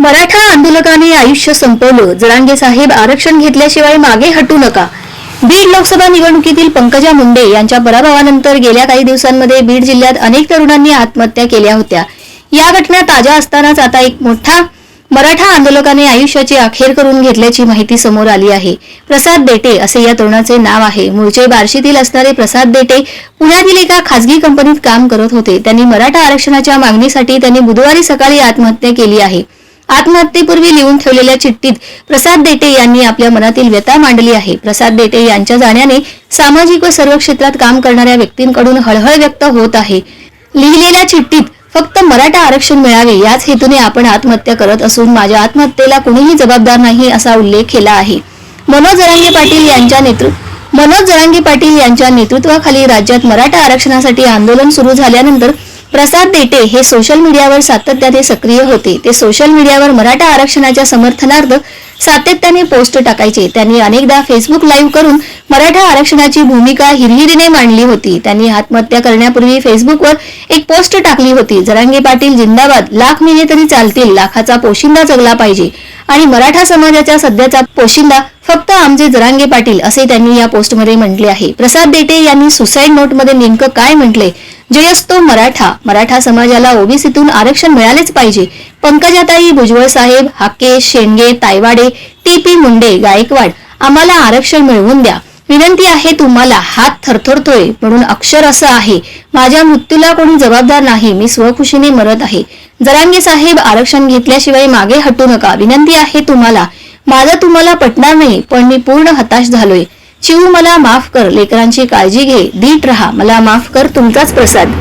मराठा आंदोलकाने आयुष्य संपवलं. जरांगे साहेब आरक्षण घेतल्याशिवाय मागे हटू नका. बीड लोकसभा निवडणुकीतील पंकजा मुंडे यांच्या पराभवानंतर गेल्या काही दिवसांमध्ये बीड जिल्ह्यात अनेक तरुणांनी आत्महत्या केल्या होत्या. या घटना ताज्या असतानाच आता एक मोठा मराठा आंदोलकाने आयुष्याची अखेर करून घेतल्याची माहिती समोर आली आहे. प्रसाद देटे असे या तरुणाचे नाव आहे. मूळचे बार्शीतील असणारे प्रसाद देटे पुण्यातील एका खासगी कंपनीत काम करत होते. त्यांनी मराठा आरक्षणाच्या मागणीसाठी त्यांनी बुधवारी सकाळी आत्महत्या केली आहे. आत्महत्येपूर्वी लिहून ठेवलेल्या चिठ्ठीत प्रसाद देटे यांनी आपल्या मनातील व्यथा मांडली आहे. प्रसाद देटे यांच्या जाण्याने सामाजिक व सर्व क्षेत्रात काम करणाऱ्या व्यक्तींकडून हळहळ व्यक्त होत आहे. लिहिलेल्या चिठ्ठीत फक्त मराठा आरक्षण मिळावे याच हेतूने आपण आत्महत्या करत असून माझ्या आत्महत्येला कुणीही जबाबदार नाही असा उल्लेख केला आहे. मनोज जरांगे पाटील यांच्या नेतृत्व मनोज जरांगे पाटील यांच्या नेतृत्वाखाली राज्यात मराठा आरक्षणासाठी आंदोलन सुरू झाल्यानंतर प्रसाद देटे हे सोशल मीडियावर सातत्याने सक्रिय होते. ते सोशल मीडियावर मराठा आरक्षणाच्या समर्थनार्थ सातत्याने पोस्ट टाकायचे. त्यांनी अनेकदा फेसबुक लाईव्ह करून मराठा आरक्षणाची भूमिका हिरहिरीने मांडली होती. त्यांनी आत्महत्या करण्यापूर्वी फेसबुकवर एक पोस्ट टाकली होती. जरांगे पाटील जिंदाबाद लाख मिळे तरी चालतील लाखाचा पोशिंदा जगला पाहिजे. आणि मराठा समाजाच्या सध्याचा पोशिंदा फक्त आमचे जरांगे पाटील असे त्यांनी या पोस्टमध्ये म्हटले आहे. प्रसाद देटे यांनी सुसाईड नोटमध्ये नेमकं काय म्हटले? जयस्तो मराठा. मराठा समाजाला ओबीसीतून आरक्षण मिळालेच पाहिजे. पंकजाताई भुजबळ साहेब हाके शेंडगे तायवाडे टी पी मुंडे गायकवाड आम्हाला आरक्षण मिळवून द्या. विनंती आहे तुम्हाला हात थरथरतोय म्हणून अक्षर असं आहे. माझ्या मृत्यूला कोणी जबाबदार नाही मी स्वखुशीने मरत आहे. जरांगे साहेब आरक्षण घेतल्याशिवाय मागे हटू नका. विनंती आहे तुम्हाला माझं तुम्हाला पटणार नाही पण मी पूर्ण हताश झालोय. चिऊ मला माफ कर लेकरांची काळजी घे दीट राहा मला माफ कर तुमचाच प्रसाद.